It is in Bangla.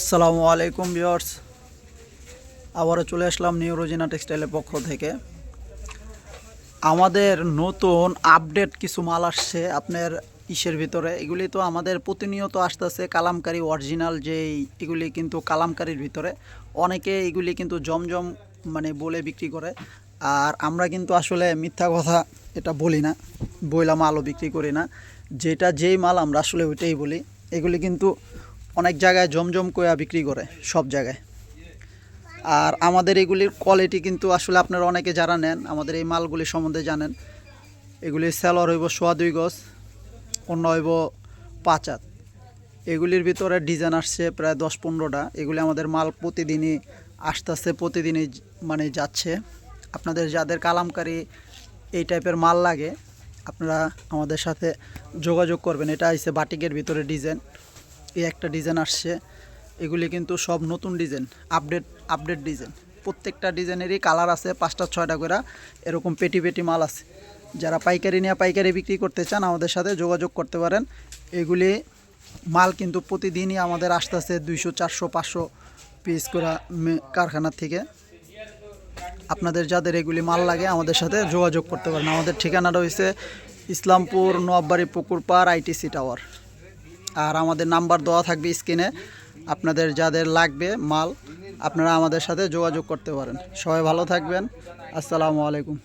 আসসালামু আলাইকুম ভিউয়ার্স। আবারও চলে আসলাম নিউ রোজিনা টেক্সটাইলের পক্ষ থেকে। আমাদের নতুন আপডেট কিছু মাল আসছে আপনার ইসের ভিতরে। এগুলি তো আমাদের প্রতিনিয়ত আসতেছে কালামকারি অরিজিনাল যেই এগুলি কিন্তু কালামকারির ভিতরে। অনেকে এগুলি কিন্তু জমজম মানে বলে বিক্রি করে। আর আমরা কিন্তু আসলে মিথ্যা কথা এটা বলি না, বইলা মালও বিক্রি করি না। যেটা যেই মাল আমরা আসলে ওইটাই বলি। এগুলি কিন্তু অনেক জায়গায় জমজম কয়া বিক্রি করে, সব জায়গায়। আর আমাদের এগুলির কোয়ালিটি কিন্তু আসলে আপনারা অনেকে যারা নেন, আমাদের এই মালগুলি সম্বন্ধে জানেন, এগুলি সেলর হইব সোয়া দুই গজ, অন্য হইব পাঁচ হাত। এগুলির ভিতরে ডিজাইন আসছে প্রায় দশ পনেরোটা, এগুলি আমাদের মাল প্রতিদিনই আসতেছে, প্রতিদিনই য- মানে যাচ্ছে। আপনাদের যাদের কালামকারী এই টাইপের মাল লাগে, আপনারা আমাদের সাথে যোগাযোগ করবেন। এটা আইসে বাটিকের ভিতরে ডিজাইন এই একটা ডিজাইন আসছে। এগুলি কিন্তু সব নতুন ডিজাইন, আপডেট আপডেট ডিজাইন। প্রত্যেকটা ডিজাইনেরই কালার আছে, পাঁচটা, ছয়টা করে। এরকম পেটি পেটি মাল আছে। যারা পাইকারি নিয়ে পাইকারি বিক্রি করতে চান, আমাদের সাথে যোগাযোগ করতে পারেন। এগুলি মাল কিন্তু প্রতিদিনই আমাদের আসতেছে দুইশো, চারশো, পাঁচশো পিস করা কারখানার থেকে। আপনাদের যাদের এগুলি মাল লাগে, আমাদের সাথে যোগাযোগ করতে পারেন। আমাদের ঠিকানাটা হয়েছে ইসলামপুর নোয়াববাড়ি পুকুরপাড় আইটিসি টাওয়ার। আর আমাদের নাম্বার দেওয়া থাকবে স্ক্রিনে। আপনাদের যাদের লাগবে মাল, আপনারা আমাদের সাথে যোগাযোগ করতে পারেন। সবাই ভালো থাকবেন। আসসালামু আলাইকুম।